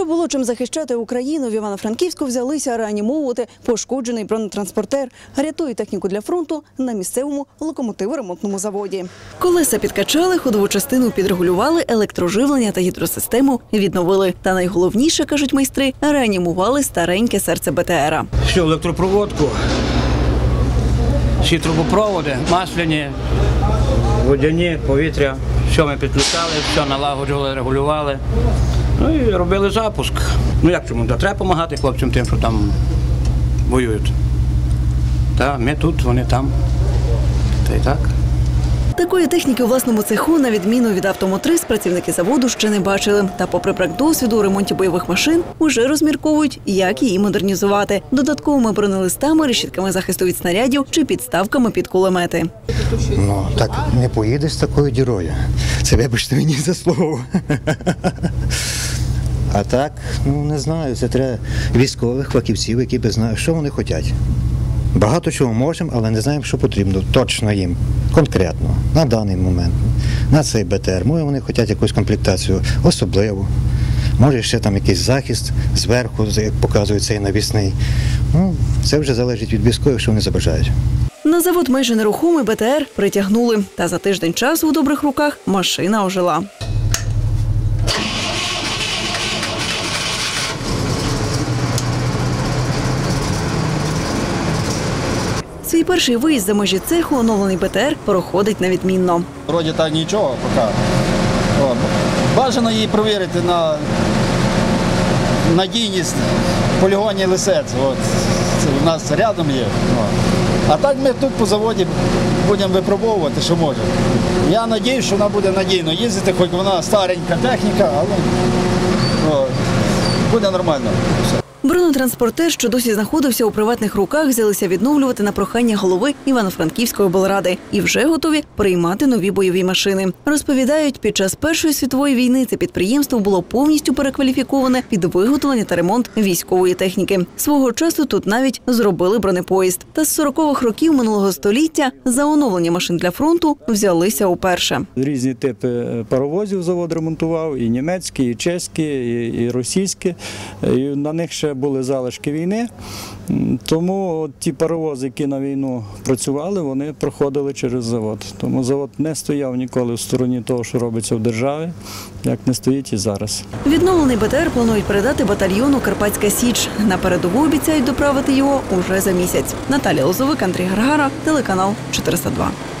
Щоб було чим захищати Україну, в Івано-Франківську взялися реанімовувати пошкоджений бронетранспортер. Рятують техніку для фронту на місцевому локомотиво-ремонтному заводі. Колеса підкачали, ходову частину підрегулювали, електроживлення та гідросистему відновили. Та найголовніше, кажуть майстри, реанімували стареньке серце БТРа. всю електропроводку, всі трубопроводи, масляні, водяні, повітря. Все ми підключали, все налагоджували, регулювали. Ну і робили запуск. Ну як чому? Да, треба допомагати хлопцям тим, що там воюють. Та ми тут, вони там. Та й так. Такої техніки у власному цеху, на відміну від автомотриз, працівники заводу ще не бачили. Та, попри брак досвіду у ремонті бойових машин, уже розмірковують, як її модернізувати додатковими бронелистами, решітками захисту від снарядів чи підставками під кулемети. Ну, так не поїдеш з такою дірою. Це вибачте мені за слово. А так, ну не знаю, це треба військових фахівців, які би знають, що вони хочуть. Багато чого можемо, але не знаємо, що потрібно точно їм, конкретно, на даний момент, на цей БТР. Може, вони хочуть якусь комплектацію особливу. Може, ще там якийсь захист зверху, як показує цей навісний. Ну, це вже залежить від військових, що вони забажають. На завод майже нерухомий БТР притягнули. Та за тиждень часу у добрих руках машина ожила. Свій перший виїзд за межі цеху оновлений БТР проходить невідмінно. Вроді так нічого поки. Бажано її провірити на надійність в полігоні лисець. От. Це у нас рядом є. А так ми тут по заводі будемо випробовувати, що можемо. Я сподіваюся, що вона буде надійно їздити, хоч вона старенька техніка, але буде нормально. Бронетранспортер, що досі знаходився у приватних руках, взялися відновлювати на прохання голови Івано-Франківської облради і вже готові приймати нові бойові машини. Розповідають, під час Першої світової війни це підприємство було повністю перекваліфіковане під виготовлення та ремонт військової техніки. Свого часу тут навіть зробили бронепоїзд. Та з 40-х років минулого століття за оновлення машин для фронту взялися уперше. Різні типи е, паровозів завод ремонтував, і німецькі, і чеські, і, російські. І на них ще були залишки війни. Тому ті паровози, які на війну працювали, вони проходили через завод. Тому завод не стояв ніколи в стороні того, що робиться в державі, як не стоїть і зараз. Відновлений БТР планують передати батальйону Карпатська Січ. На передову обіцяють доправити його уже за місяць. Наталія Лозовик, Андрій Гаргара, телеканал 402.